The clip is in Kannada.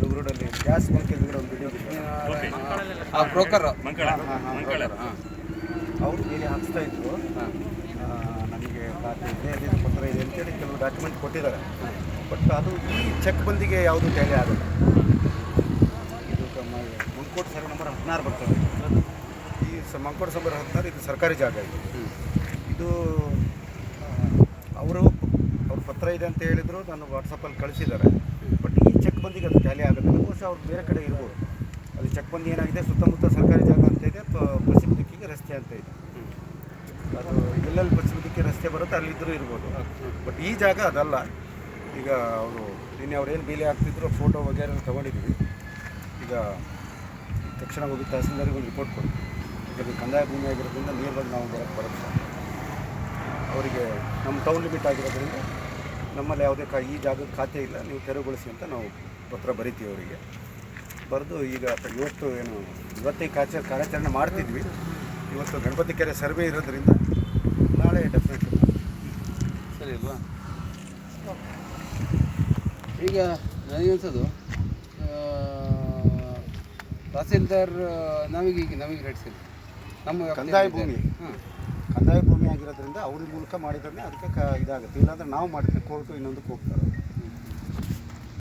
ದುಗ್ರೋಡಲ್ಲಿ ಗ್ಯಾಸ್ ಬಂಕ್ ಎದುರುಗಡೆ ವಿಡಿಯೋ ಆ ಬ್ರೋಕರ್ ಅವರು ಬೇರೆ ಹಾಕ್ಸ್ತಾ ಇದ್ರು. ನಮಗೆ ಖಾತೆ ಇದೆ ಇದೇನು ತೊಂದರೆ ಇದೆ ಅಂತೇಳಿ ಕೆಲವು ಡಾಕ್ಯುಮೆಂಟ್ ಕೊಟ್ಟಿದ್ದಾರೆ. ಬಟ್ ಅದು ಈ ಚೆಕ್ ಬಂದಿಗೆ ಯಾವುದು ಟ್ಯಾಲಿ ಆಗಲ್ಲ. ಇದು ಮಂಕೋಟ್ ಸರ್ವೆ ನಂಬರ್ ಹದಿನಾರು ಬರ್ತದೆ. ಈ ಮಂಕೋಟ್ ಸಂಬರ್ ಹದಿನಾರು ಇದು ಸರ್ಕಾರಿ ಜಾಗ ಇದು. ಇದು ಪತ್ರ ಇದೆ ಅಂತ ಹೇಳಿದ್ರು, ನಾನು ವಾಟ್ಸಪ್ಪಲ್ಲಿ ಕಳಿಸಿದ್ದಾರೆ. ಬಟ್ ಈ ಚೆಕ್ ಬಂದಿಗೆ ಅದು ಟ್ಯಾಲಿ ಆಗುತ್ತೆ. ಬಹುಶಃ ಅವ್ರು ಬೇರೆ ಕಡೆ ಇರ್ಬೋದು. ಅಲ್ಲಿ ಚೆಕ್ ಬಂದಿ ಏನಾಗಿದೆ, ಸುತ್ತಮುತ್ತ ಸರ್ಕಾರಿ ಜಾಗ ಅಂತ ಇದೆ ಪಶ್ಚಿಮ ದಿಕ್ಕಿಗೆ ರಸ್ತೆ ಅಂತ ಇದೆ? ಅದು ಎಲ್ಲೆಲ್ಲಿ ಪಶ್ಚಿಮ ರಸ್ತೆ ಬರುತ್ತೆ ಅಲ್ಲಿದ್ದರೂ ಇರ್ಬೋದು. ಬಟ್ ಈ ಜಾಗ ಅದಲ್ಲ. ಈಗ ಅವರು ನಿನ್ನೆ ಅವ್ರು ಏನು ಬೇಲಿ ಹಾಕ್ತಿದ್ರು ಫೋಟೋ ವಗೇರೆ ತೊಗೊಂಡಿದ್ದೀವಿ ಈಗ ತಕ್ಷಣ ಹೋಗಿ ತಹಸೀಲ್ದಾರಿಗೆ ಒಂದು ರಿಪೋರ್ಟ್ ಕೊಡ್ತೀವಿ. ಯಾಕಂದರೆ ಕಂದಾಯ ಭೂಮಿ ಆಗಿರೋದ್ರಿಂದ ನೇರವಾಗಿ ನಾವು ಬರೋಕ್ಕೆ ಬರುತ್ತೆ ಅವರಿಗೆ ನಮ್ಮ ಟೌನ್ ಲಿಮಿಟ್ ಆಗಿರೋದ್ರಿಂದ ನಮ್ಮಲ್ಲಿ ಯಾವುದೇ ಕಾ ಈ ಜಾಗದ ಖಾತೆ ಇಲ್ಲ. ನೀವು ತೆರವುಗೊಳಿಸಿ ಅಂತ ನಾವು ಪತ್ರ ಬರಿತೀವಿ ಅವರಿಗೆ. ಬರೆದು ಈಗ ಇವತ್ತು ಏನು ಇವತ್ತೇ ಕಾರ್ಯ ಕಾರ್ಯಾಚರಣೆ ಮಾಡ್ತಿದ್ವಿ. ಇವತ್ತು ಗಣಪತಿ ಕೆರೆ ಸರ್ವೆ ಇರೋದ್ರಿಂದ ನಾಳೆ ಡೆಫಿನೆಟ್ ಸರಿ ಅಲ್ವಾ? ಈಗ ನನಗನ್ಸೋದು ತಹಸೀಲ್ದಾರ್ ನಮಗೆ ಈಗ ನಮಗೆ ರೇಟ್ ಸಿಗುತ್ತೆ ನಮ್ಮ ಕಂದಾಯ ಭೂಮಿ. ಹ್ಮ್. ಕಂದಾಯ ಭೂಮಿ ಆಗಿರೋದ್ರಿಂದ ಅವ್ರ ಮೂಲಕ ಮಾಡಿದ್ರೆ ಅದಕ್ಕೆ ಕ ಇದಾಗುತ್ತೆ. ಇಲ್ಲಾಂದ್ರೆ ನಾವು ಮಾಡಿದ್ರೆ ಕೋರ್ಟು ಇನ್ನೊಂದಕ್ಕೆ ಹೋಗ್ತಾರೆ.